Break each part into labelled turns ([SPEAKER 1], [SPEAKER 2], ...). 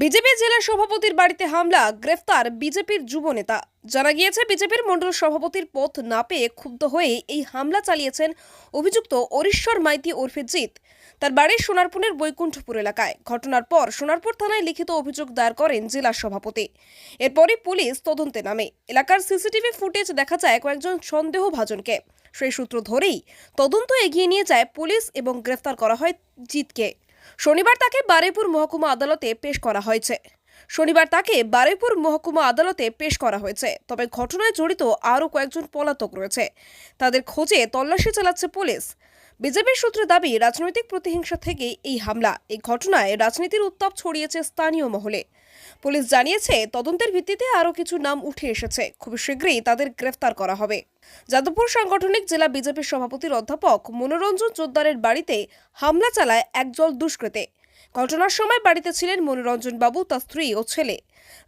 [SPEAKER 1] BJP জেলা সভাপতির বাড়িতে হামলা, গ্রেফতার বিজেপির যুব নেতা। জানা গিয়েছে, বিজেপির মণ্ডল সভাপতির পথ না পেয়ে ক্ষুব্ধ হয়ে এই হামলা চালিয়েছেন অভিযুক্ত অরিশ্বর মাইতি ওরফে জিৎ। তার বাড়ি সোনারপুরের বৈকুণ্ঠপুর এলাকায়। ঘটনার পর সোনারপুর থানায় লিখিত অভিযোগ দায়ের করেন জেলা সভাপতি। এরপরই পুলিশ তদন্তে নামে। এলাকার সিসিটিভি ফুটেজ দেখা যায় কয়েকজন সন্দেহভাজনকে। সেই সূত্র ধরেই তদন্ত এগিয়ে নিয়ে যায় পুলিশ এবং গ্রেফতার করা হয় জিতকে শনিবার তাকে বারুইপুর মহকুমা আদালতে পেশ করা হয়েছে। শনিবার তাকে বারুইপুর মহকুমা আদালতে পেশ করা হয়েছে। তবে ঘটনায় জড়িত আরও কয়েকজন পলাতক রয়েছে। তাদের খোঁজে তল্লাশি চালাচ্ছে পুলিশ। বিজেপির সূত্রে দাবি, রাজনৈতিক প্রতিহিংসা থেকে এই হামলা। এই ঘটনায় রাজনীতির উত্তাপ ছড়িয়েছে স্থানীয় মহলে। পুলিশ জানিয়েছে, তদন্তের ভিত্তিতে আরও কিছু নাম উঠে এসেছে। খুব শীঘ্রই তাদের গ্রেফতার করা হবে। যাদবপুর সাংগঠনিক জেলা বিজেপির সভাপতির অধ্যাপক মনোরঞ্জন জোদ্দারের বাড়িতে হামলা চালায় একজল দুষ্কৃতে। ঘটনার সময় বাড়িতে ছিলেন মনোরঞ্জন বাবু, তার স্ত্রী ও ছেলে।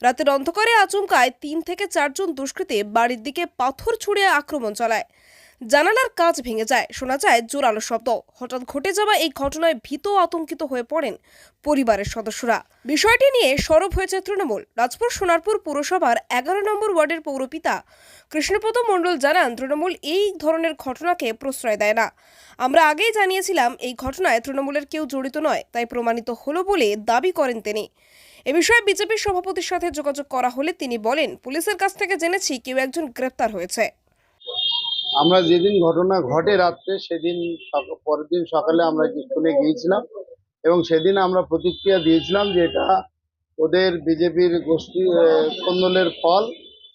[SPEAKER 1] রাতের অন্ধকারে আচমকায় তিন থেকে চারজন দুষ্কৃতী বাড়ির দিকে পাথর ছুড়ে আক্রমণ চালায়। জানালার কাজ ভেঙে যায়। শোনা যায় জোরালো শব্দ। হঠাৎ ঘটে যাওয়া এই ঘটনায় ভীত আতঙ্কিত হয়ে পড়েন পরিবারের সদস্যরা। বিষয়টি নিয়ে সরব হয়েছে তৃণমূল। রাজপুর সোনারপুর পুরসভার এগারো নম্বর ওয়ার্ডের পৌরপিতা কৃষ্ণপদ মণ্ডল জানান, তৃণমূল এই ধরনের ঘটনাকে প্রশ্রয় দেয় না। আমরা আগেই জানিয়েছিলাম এই ঘটনায় তৃণমূলের কেউ জড়িত নয়, তাই প্রমাণিত হলো বলে দাবি করেন তিনি। এ বিষয়ে বিজেপির সভাপতির সাথে যোগাযোগ করা হলে তিনি বলেন, পুলিশের কাছ থেকে জেনেছি কেউ একজন গ্রেপ্তার হয়েছে।
[SPEAKER 2] আমরা যেদিন ঘটনা ঘটে রাত্রে, সেদিন পরের দিন সকালে আমরা স্কুলে গিয়েছিলাম এবং সেদিন আমরা প্রতিক্রিয়া দিয়েছিলাম যে এটা ওদের বিজেপির গোষ্ঠী কোন্দলের ফল।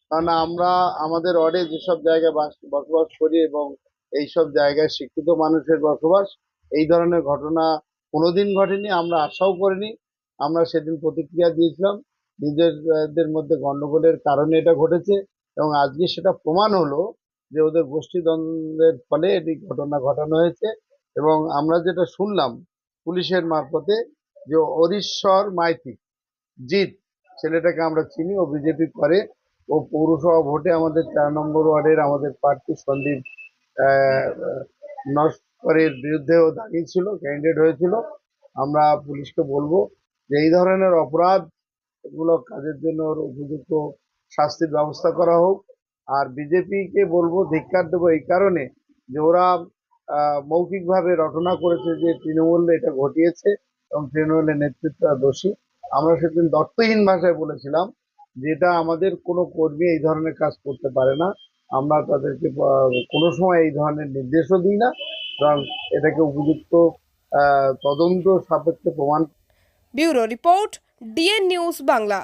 [SPEAKER 2] কারণ আমরা, আমাদের ওয়ার্ডে যেসব জায়গায় বাস- বসবাস করি এবং এইসব জায়গায় শিক্ষিত মানুষের বসবাস, এই ধরনের ঘটনা কোনোদিন ঘটেনি, আমরা আশাও করিনি। আমরা সেদিন প্রতিক্রিয়া দিয়েছিলাম। নিজেদের মধ্যে গণ্ডগোলের কারণে এটা ঘটেছে এবং আজকে সেটা প্রমাণ হলো যে ওদের গোষ্ঠীদ্বন্দ্বের ফলে এটি ঘটনা ঘটানো হয়েছে এবং আমরা যেটা শুনলাম পুলিশের মারফতে যে অরিশ্বর মাইতি, জিৎ ছেলেটাকে আমরা চিনি, ও বিজেপি করে, ও পৌরসভা ভোটে আমাদের চার নম্বর ওয়ার্ডের আমাদের প্রার্থী সন্দীপ নস্করের বিরুদ্ধেও দাঁড়িয়েছিল ক্যান্ডিডেট হয়েছিল। আমরা পুলিশকে বলব যে এই ধরনের অপরাধ এগুলো কাজের জন্য ওর উপযুক্ত শাস্তির ব্যবস্থা করা হোক। আর বিজেপিকে বলব ধিক্কার দেবো এই কারণে যে ওরা মৌখিকভাবে রটনা করেছে যে তৃণমূল এটা ঘটিয়েছে এবং তৃণমূলের নেতৃত্ব দোষী। আমরা সেদিন দত্তহীন ভাষায় বলেছিলাম যে এটা আমাদের কোনো কর্মী এই ধরনের কাজ করতে পারে না। আমরা তাদেরকে কোনো সময় এই ধরনের নির্দেশও দিই না। কারণ এটাকে উপযুক্ত তদন্ত সাপেক্ষে প্রমাণ
[SPEAKER 1] bureau report DN news Bangla.